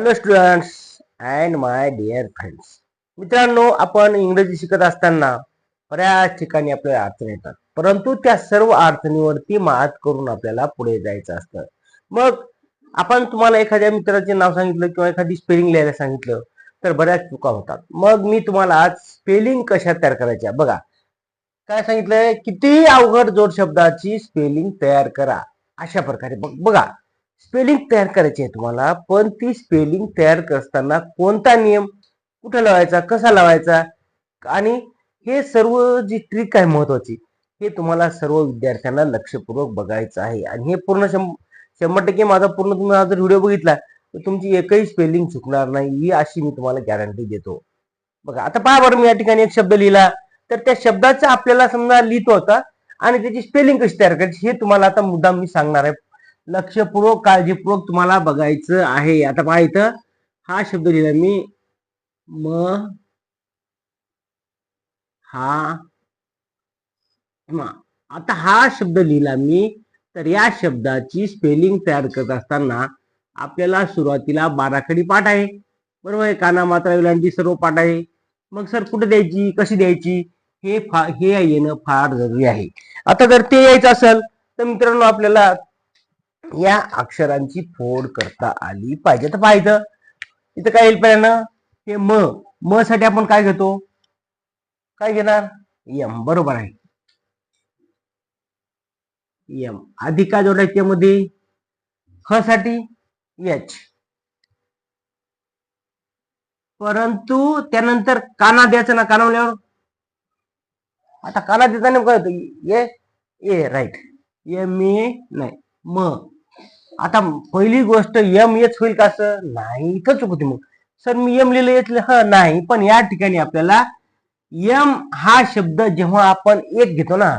Hello students and my dear friends मित्रांनो आपण इंग्रजी शिकत असताना बऱ्याच ठिकाणी आपल्याला अडचणी येतात. परंतु त्या सर्व अडचणीवरती मात करून आपल्याला पुढे जायचं असतं. मग आपण तुम्हाला एखाद्या मित्राचे नाव सांगितलं किंवा एखादी स्पेलिंग लिहायला सांगितलं तर बऱ्याच चुका होतात. मग मी तुम्हाला आज स्पेलिंग कशा तयार करायच्या? बघा काय सांगितलंय? किती अवघड जोड शब्दाची स्पेलिंग तयार करा. अशा प्रकारे. बघ बघा. स्पेलिंग तयार करायची आहे तुम्हाला पण ती स्पेलिंग तयार करताना कोणता नियम कुठे लावायचा कसा लावायचा आणि हे सर्व जी ट्रिक आहे महत्वाची हे तुम्हाला सर्व विद्यार्थ्यांना लक्षपूर्वक बघायचं आहे. आणि हे पूर्ण शंभर टक्के माझा पूर्ण तुम्ही हा जर व्हिडिओ बघितला तर तुमची एकही स्पेलिंग चुकणार नाही ही अशी मी तुम्हाला गॅरंटी देतो. बघा आता पहा बरं मी या ठिकाणी एक शब्द लिहिला. तर त्या शब्दाचा आपल्याला समजा लिहितो होता आणि त्याची स्पेलिंग कशी तयार करायची हे तुम्हाला आता मुद्दाम मी सांगणार आहे. लक्षपूर्वक काळजीपूर्वक तुम्हाला बघायचं आहे. आता पहा इथं हा शब्द लिहिला मी. म हा आता हा शब्द लिहिला मी तर या शब्दाची स्पेलिंग तयार करत असताना आपल्याला सुरुवातीला बाराखडी पाठ आहे. बरोबर आहे? काना मात्रा वेलांटी सर्व पाठ आहे. मग सर कुठे द्यायची? कशी द्यायची? हे फा हे येणं फार जरुरी आहे. आता जर ते यायचं असेल तर मित्रांनो आपल्याला या अक्षरांची फोड करता आली पाहिजे. तर पाहिजे इथं काय येईल पहिल्यांदा? हे म. म साठी आपण काय घेतो? काय घेणार? यम. बरोबर आहे. यम. आधी काय जोडायचं त्यामध्ये ह साठी एच परंतु त्यानंतर काना द्यायचं ना? कानावल्यावर आता काना देताना काय होतं ए ए राईट एम ए नाही. म. आता पहिली गोष्ट यम एच होईल का असं नाही इथं चुकते मग. सर मी यम लिहिलं येत ह नाही पण या ठिकाणी आपल्याला यम हा शब्द जेव्हा आपण एक घेतो ना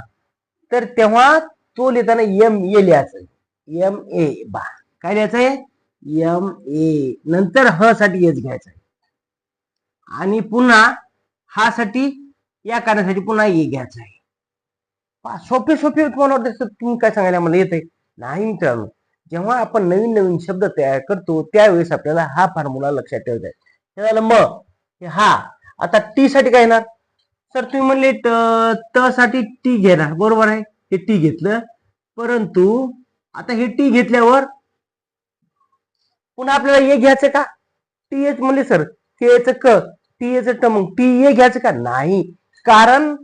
तर तेव्हा तो लिहिताना यम ए लिहायचं यम ए बा. काय लिहायचंय यम ए नंतर ह साठी एच घ्यायचं आहे. आणि पुन्हा हा साठी या कारणासाठी पुन्हा ए घ्यायचं आहे. सोपे सोपे तुम्हाला वाटत सर. तुम्ही काय सांगायला मला येते नाही मित्रांनो. जेव्हा आपण नवीन नवीन शब्द तयार करतो त्यावेळेस आपल्याला हा फॉर्म्युला लक्षात ठेवायचा आहे झालं म हे हा. आता टी साठी काय येणार? सर तुम्ही म्हणले त- साठी टी घेणार. बरोबर आहे? हे टी घेतलं. परंतु आता हे टी घेतल्यावर पुन्हा आपल्याला ए घ्यायचं का? टी एच म्हणले सर के एच क टी एच ट मग टी ए घ्यायचं का? नाही. कारण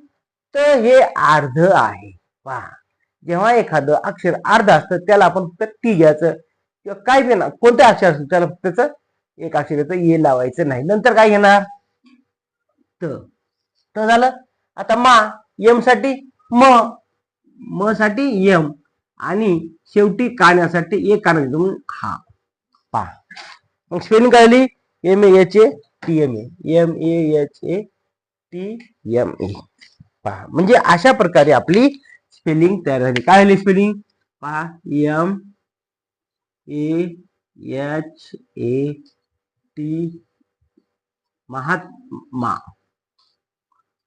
त हे अर्ध आहे. पहा. जेव्हा एखादं अक्षर अर्ध असतं त्याला आपण फक्त टी घ्यायचं. किंवा काय बी ना कोणतं अक्षर असतं त्याला फक्त त्याचं एक अक्षर येतं ये लावायचं नाही. नंतर काय घेणार? त. झालं. आता मा यमसाठी म. म साठी यम. आणि शेवटी काण्यासाठी एक काना घेतो म्हणून हा. पा. मग स्पेलिंग कळली M A H A T M A M A H A T M A पहा म्हणजे अशा प्रकारे आपली स्पेलिंग तयार झाली. काय झाली स्पेलिंग पहा M A H A T Mahatma.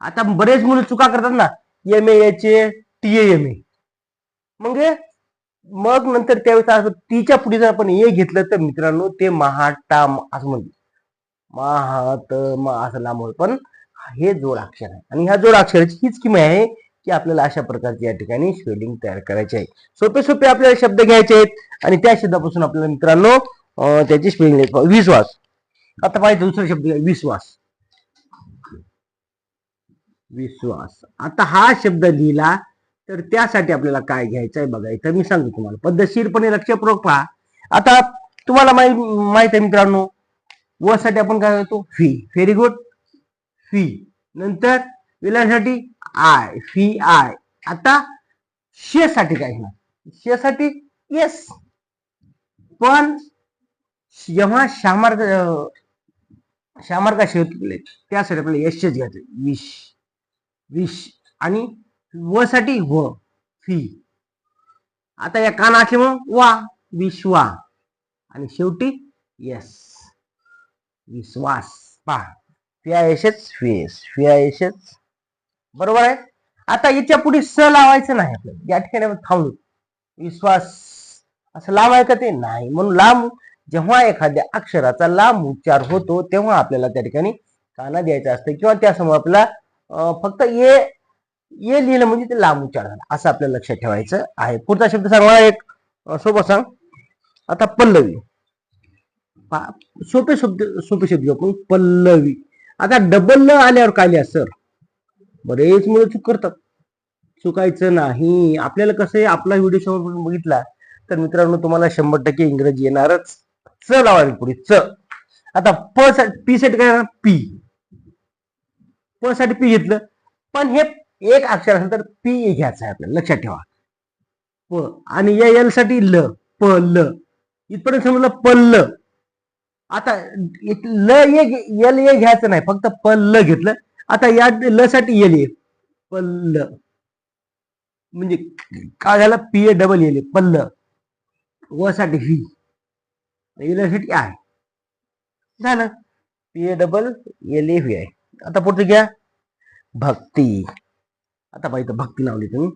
आता बरेच मुलं चुका करतात ना. M A H A T M A मग हे- मग नंतर त्यावेळेस असं टीच्या पुढे जर आपण ए घेतलं तर मित्रांनो ते महाटाम असं म्हणतो महातम असं लांब पण हे जोड अक्षर आहे. आणि ह्या जोड अक्षराची हीच किंमत आहे. की आपल्याला अशा प्रकारची या ठिकाणी शेडिंग तयार करायची आहे. सोपे सोपे आपल्याला शब्द घ्यायचे आहेत आणि त्या शब्दापासून आपल्याला मित्रांनो त्याची स्पेलिंग विश्वास. आता पाहिजे दुसरा शब्द घ्या, विश्वास. विश्वास. आता हा शब्द लिहिला तर त्यासाठी आपल्याला काय घ्यायचं आहे बघायचं मी सांगतो तुम्हाला. पद्धतशीरपणे लक्षपूर्वक पहा. आता तुम्हाला माहीत माहीत आहे मित्रांनो व साठी आपण काय करतो? फी व्हेरी गुड फी नंतर विलासाठी आय फी आय आता शे साठी काय घेणार? शे साठी येस पण जेव्हा श्यामार्ग श्यामार्ग का त्यासाठी आपल्याला यशच घ्यायचं विश विश आणि व साठी व. फी आता या काना असल्यामुळं वा विश्वा. आणि शेवटी यस विश्वास. पहा. फिया यशच फेस. फिया यशच बरोबर आहे? आता याच्यापुढे स लावायचं नाही आपल्याला. या ठिकाणी आपण थांबलो. विश्वास. असं लांब आहे का ते? नाही. म्हणून लांब जेव्हा एखाद्या अक्षराचा लांब उच्चार होतो तेव्हा आपल्याला त्या ठिकाणी काना द्यायचा असतं किंवा त्यासमोर आपल्याला फक्त ये ये लिहिलं म्हणजे ते लांब उच्चार झाला. असं आपल्याला लक्षात ठेवायचं आहे. पुढचा शब्द सांग मला एक. सोपा सांग. आता पल्लवी. सोपे शब्द सोपे शब्द आपण. पल्लवी. आता डबल ल आल्यावर काय लिहा सर बरेच मुलं चूक करतात. चुकायचं नाही. आपल्याला कसं आहे आपला व्हिडिओ समोर बघितला तर मित्रांनो तुम्हाला शंभर टक्के इंग्रजी येणारच. च लावावी पुढे च. आता प साठी पी साठी काय पी प साठी पी घेतलं. पण हे एक अक्षर असेल तर पी घ्यायचं आहे आपल्याला. लक्षात ठेवा. प आणि या एलसाठी ल प ल. इथपर्यंत समजलं पल्ल आता ल ये एल ये घ्यायचं नाही. फक्त पल्ल घेतलं. आता या ल साठी येले पल्ल. म्हणजे काय झालं पी ए डबल येले पल्ल. व साठी व्ही. एलसाठी आय. झालं. P A double L A V I. आता पुढचं घ्या. भक्ती. आता पाहिजे भक्ती लावली तुम्ही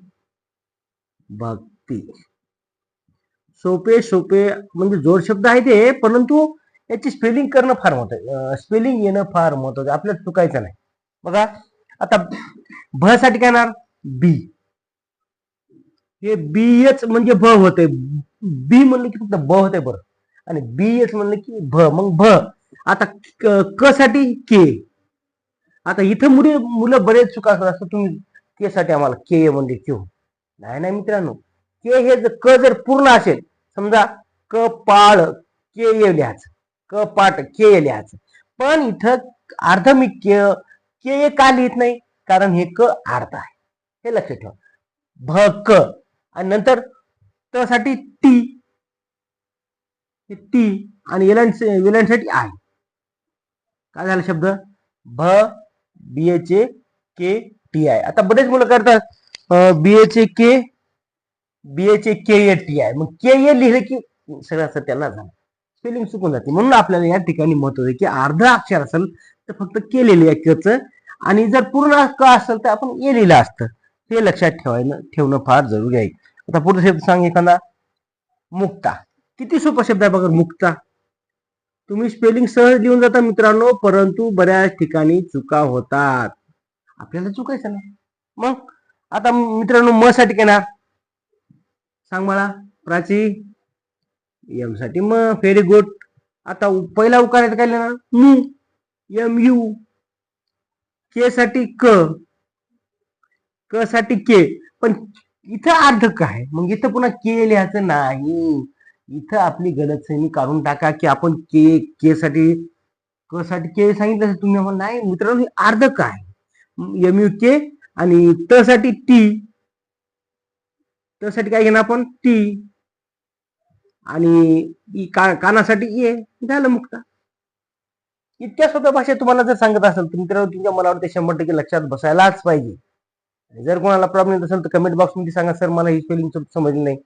भक्ती. सोपे सोपे म्हणजे जोड शब्द आहे ते परंतु याची स्पेलिंग करणं फार महत्वाचं स्पेलिंग येणं फार महत्वाचं. आपल्याला चुकायचं नाही. बघा आता भ साठी काय येणार? बी. हे बी म्हणजे भ होते बी म्हणलं की फक्त ब होते बरं. आणि बी एच म्हणलं की भ. मग भ. आता क साठी के आता इथं मुले मुलं बरेच चुका असतात. तुम्ही के साठी आम्हाला के म्हणजे क्यू नाही नाही मित्रांनो. के हे जर क जर पूर्ण असेल समजा क पाळ के लिहायचं. क पाट के लिहायचं. पण इथं अर्धमिक के के ये का लिहित नाही? कारण हे क अर्ध आहे. हे लक्षात ठेवा. भ क. आणि नंतर त साठी टी टी आणि विलनसाठी आय. काय झालं शब्द? भ B H A K T I. आता बरेच मुलं करतात. B H A K B H A K A T I. मग के ए लिहिलं की सगळं असं त्यांना झालं. स्पेलिंग चुकून जाते. म्हणून आपल्याला या ठिकाणी महत्त्व आहे की अर्ध अक्षर असेल तर फक्त के या आहे आणि जर पूर्ण क असेल तर आपण ए लिहिलं असतं. ते लक्षात ठेवायला ठेवणं फार जरुरी आहे. आता पुढचा शब्द सांग एखादा. मुक्ता. किती सोपा शब्द आहे बघा मुक्ता. तुम्ही स्पेलिंग सहज लिहून जाता मित्रांनो परंतु बऱ्याच ठिकाणी चुका होतात. आपल्याला चुकायचं ना? मग आता मित्रांनो म साठी काय ना? सांग मला प्राची. एमसाठी म व्हेरी गुड आता पहिला उकारायचं काय ना मू. एम यू के साठी क. क साठी के पण इथं अर्ध काय मग इथं पुन्हा के लिहायचं नाही. इथं आपली गलतसैनी काढून टाका की आपण के के साठी क साठी के सांगितलं तुम्ही म्हणा नाही मित्रांनो अर्ध काय एम यू के आणि त साठी टी त साठी काय घेणार आपण? टी आणि का- कानासाठी ए झालं मुक्ता. इतक्या सोप्या भाषेत तुम्हाला जर सांगत असेल तर मित्रांनो तुमच्या मनावर ते शंभर टक्के लक्षात बसायलाच पाहिजे. जर कोणाला प्रॉब्लेम येत असेल तर कमेंट बॉक्समध्ये सांगा सर मला ही स्पेलिंग समजली नाही.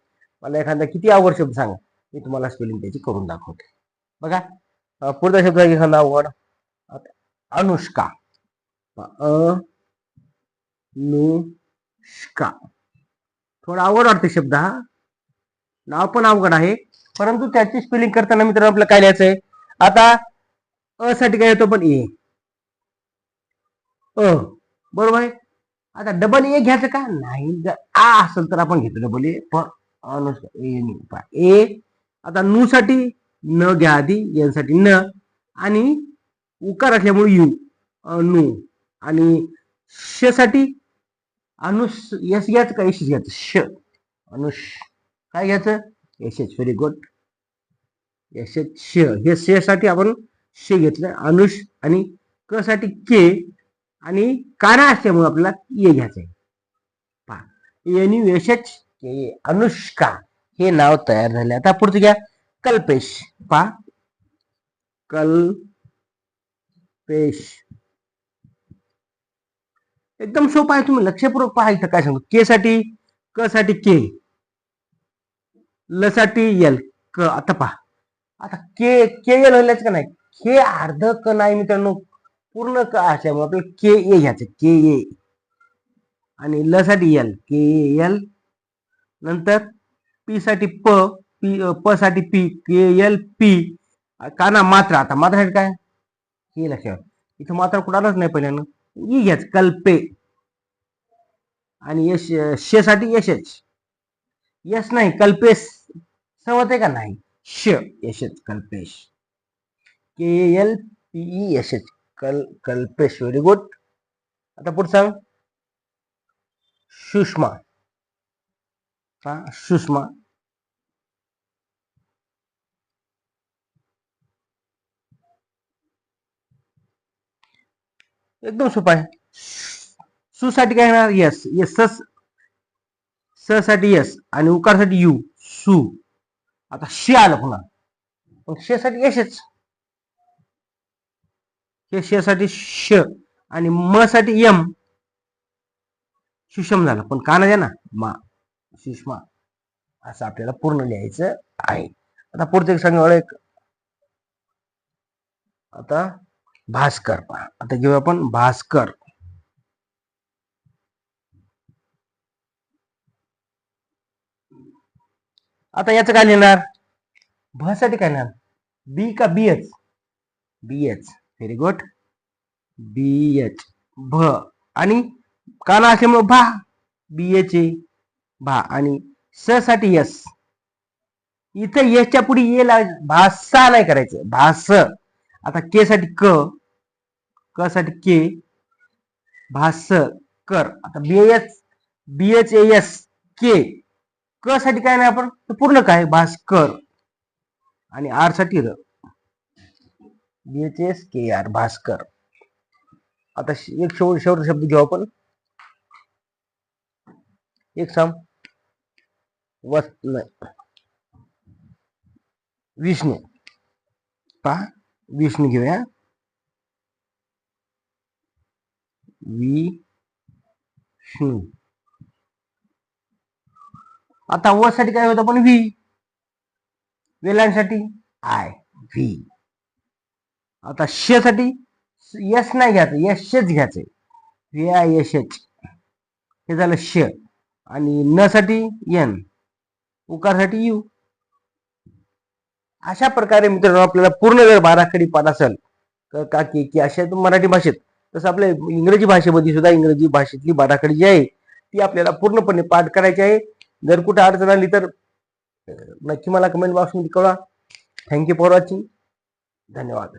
मला एखादा किती आवड शब्द सांगा. मी तुम्हाला स्पेलिंग त्याची करून दाखवते. बघा पुढचा शब्द आहे एखादा आवड अनुष्का. अ नुष्का थोडा आवड वाटते शब्द हा. नाव पण अवघड आहे परंतु त्याची स्पेलिंग करताना मित्रांनो आपल्याला काय लिहायचं आहे आता अ साठी काय येतो पण ए. अ बरोबर आहे? आता डबल ए घ्यायचं का? नाही. जर आ असेल तर आपण घेतो डबल ए पण ए ए. आता नू साठी न घ्या आधी एनसाठी न. आणि उकार असल्यामुळे यू अनु आणि श साठी अनुष यश घ्यायचं का? यश घ्यायचं. श. अनुष काय घ्यायचं? S H very good S H श. हे श साठी आपण शे घेतलं अनुष आणि क साठी के आणि काना असल्यामुळे आपल्याला ये घ्यायचं आहे पहा एनी वेशच के अनुष्का हे नाव तयार झाले. आता पुढचं घ्या कल्पेश. पा कल्पेश. एकदम सोपं आहे तुम्ही लक्षपूर्वक पहा इथं काय सांगतो. के साठी क साठी के ल साठी एल क. आता पहा. आता के के एल का नाही? हे अर्ध क नाही मित्रांनो पूर्ण क असल्यामुळे आपल्याला के ए घ्यायचं के ए आणि ल साठी एल के एल नंतर पी साठी प पी प साठी पी के एल पी का ना आता मात्रा काय? हे लक्षात. इथं मात्र कुठं नाही पहिल्यानं ई e घ्याच कल्पे. आणि यश शेसाठी यशच. यश नाही कल्पेश. समजते आहे का? नाही. श यशच Kalpesh. K L PE H कल कल्पेश व्हेरी गुड आता पुढे सांग सुषमा हा सुषमा एकदम सोपा आहे सुसाठी काय येणार यस यस सस स साठी यस आणि उकारसाठी यू सु आता शी आलं पुन्हा पण शेसाठी साठी यशच हे श साठी श आणि म साठी यम. सुषम झालं. पण का नाही ना मा. सुषमा. असं आपल्याला पूर्ण लिहायचं आहे. आता पुढचं एक सांगा एक. आता भास्कर पहा. आता घेऊ आपण भास्कर. आता याचं काय लिहिणार? भ साठी काय लिहिणार? बी का B H B H very good B H भ आणि काना असल्यामुळे भा. B H A. भा. आणि स साठी यस इथं यशच्या पुढे ये ला भासा नाही करायचं. भास. आता के साठी क. क साठी के भास. कर. आता B H B H A S K क साठी काय नाही आपण? पूर्ण काय? भास्कर आणि आरसाठी र. B H S K R Bhaskar. आता एक शेवट शेवट शब्द घेऊ आपण. एक सम. विष्णू. पहा विष्णू घेऊया. विष्णू. आता व साठी काय होतं पण व्ही. वेलांसाठी I V. आता श साठी यश नाही घ्यायचं यशच घ्यायचं व्ही आय यश हे झालं श. आणि न साठी एन उकारसाठी यू अशा प्रकारे मित्रांनो आपल्याला पूर्ण जर बाराखडी पाठ असेल का की की अशा मराठी भाषेत तसं आपल्या इंग्रजी भाषेमध्ये सुद्धा इंग्रजी भाषेतली बाराखडी जी आहे ती आपल्याला पूर्णपणे पाठ करायची आहे. जर कुठे अडचण आली तर नक्की मला कमेंट बॉक्समध्ये कळवा. थँक्यू फॉर वॉचिंग धन्यवाद.